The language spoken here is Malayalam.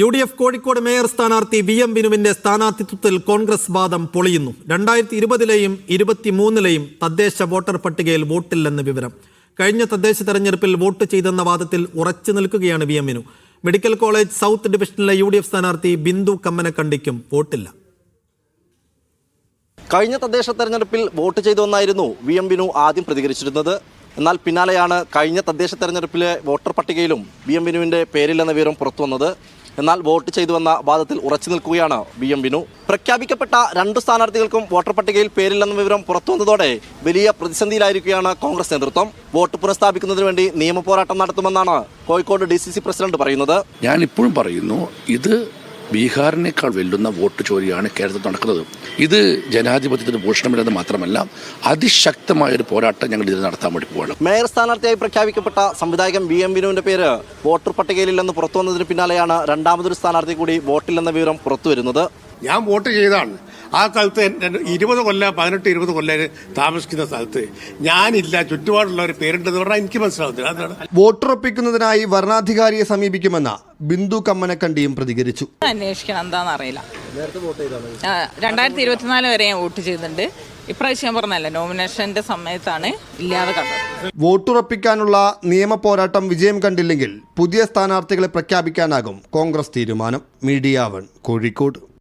U D F Kozhikode mayor സ്ഥാനാർത്ഥി വി എം ബിനുവിന്റെ സ്ഥാനാർത്ഥിത്വത്തിൽ കോൺഗ്രസ് വാദം പൊളിയുന്നു. രണ്ടായിരത്തി ഇരുപതിലെയും ഇരുപത്തിമൂന്നിലെയും തദ്ദേശ വോട്ടർ പട്ടികയിൽ വോട്ടില്ലെന്ന് വിവരം. കഴിഞ്ഞ തദ്ദേശ തെരഞ്ഞെടുപ്പിൽ വോട്ട് ചെയ്തെന്ന വാദത്തിൽ ഉറച്ചു നിൽക്കുകയാണ് V M medical college south ഡിവിഷനിലെ യു ഡി എഫ് സ്ഥാനാർത്ഥി ബിന്ദു കമ്മനക്കണ്ടിക്കും വോട്ടില്ല. കഴിഞ്ഞ തദ്ദേശ തെരഞ്ഞെടുപ്പിൽ വോട്ട് ചെയ്തുവെന്നായിരുന്നു വി എം ബിനു ആദ്യം പ്രതികരിച്ചിരുന്നത്. എന്നാൽ പിന്നാലെയാണ് കഴിഞ്ഞ തദ്ദേശ തെരഞ്ഞെടുപ്പിലെ വോട്ടർ പട്ടികയിലും വി എം ബിനുവിന്റെ പേരില്ലെന്ന വിവരം പുറത്തു വന്നത്. എന്നാൽ വോട്ട് ചെയ്തു വന്ന വാദത്തിൽ ഉറച്ചു നിൽക്കുകയാണ് ബി എം ബിനു. പ്രഖ്യാപിക്കപ്പെട്ട രണ്ട് സ്ഥാനാർത്ഥികൾക്കും വോട്ടർ പട്ടികയിൽ പേരില്ലെന്ന വിവരം പുറത്തു വന്നതോടെ വലിയ പ്രതിസന്ധിയിലായിരിക്കുകയാണ് കോൺഗ്രസ് നേതൃത്വം. വോട്ട് പുനഃസ്ഥാപിക്കുന്നതിന് വേണ്ടി നിയമപോരാട്ടം നടത്തുമെന്നാണ് കോഴിക്കോട് ഡി പ്രസിഡന്റ് പറയുന്നത്. ഞാൻ ഇപ്പോഴും പറയുന്നു ഇത് ബീഹാറിനേക്കാൾ വെല്ലുന്ന വോട്ട് ചോരിയാണ് കേരളത്തിൽ നടക്കുന്നത്. ഇത് ജനാധിപത്യത്തിന് ഭൂഷണമില്ലെന്ന് മാത്രമല്ല അതിശക്തമായ ഒരു പോരാട്ടം ഞങ്ങൾ ഇതിൽ നടത്താൻ വേണ്ടി പോവാണ് മേയർ സ്ഥാനാർത്ഥിയായി പ്രഖ്യാപിക്കപ്പെട്ട സംവിധായകൻ വി എം ബിനുവിന്റെ പേര് വോട്ടർ പട്ടികയിലില്ലെന്ന് പുറത്തു വന്നതിന് പിന്നാലെയാണ് രണ്ടാമതൊരു സ്ഥാനാർത്ഥി കൂടി വോട്ടില്ലെന്ന വിവരം പുറത്തു വരുന്നത് ഞാൻ വോട്ട് ചെയ്താണ് ആ സ്ഥലത്ത് ഇരുപത് കൊല്ലം പതിനെട്ട് ഇരുപത് കൊല്ലം താമസിക്കുന്ന സ്ഥലത്ത്. ഞാനില്ല ചുറ്റുപാടുള്ളവർ പേരുണ്ടെന്ന് പറഞ്ഞാൽ എനിക്ക് മനസ്സിലാവത്തില്ല. അതാണ്. വോട്ടുറപ്പിക്കുന്നതിനായി വരണാധികാരിയെ സമീപിക്കുമെന്ന ബിന്ദു കമ്മനക്കണ്ടിയും പ്രതികരിച്ചു. അന്വേഷിക്കണം എന്താണെന്ന് അറിയില്ല രണ്ടായിരത്തി ഇരുപത്തിനാല് വരെ ഞാൻ വോട്ട് ചെയ്തിട്ടുണ്ട്. ഇപ്രാവശ്യം ഞാൻ പറഞ്ഞല്ല നോമിനേഷന്റെ സമയത്താണ് ഇല്ലാതെ കണ്ടത്. വോട്ടുറപ്പിക്കാനുള്ള നിയമ പോരാട്ടം വിജയം കണ്ടില്ലെങ്കിൽ പുതിയ സ്ഥാനാർത്ഥികളെ പ്രഖ്യാപിക്കാനാകും കോൺഗ്രസ് തീരുമാനം. Media one Kozhikode.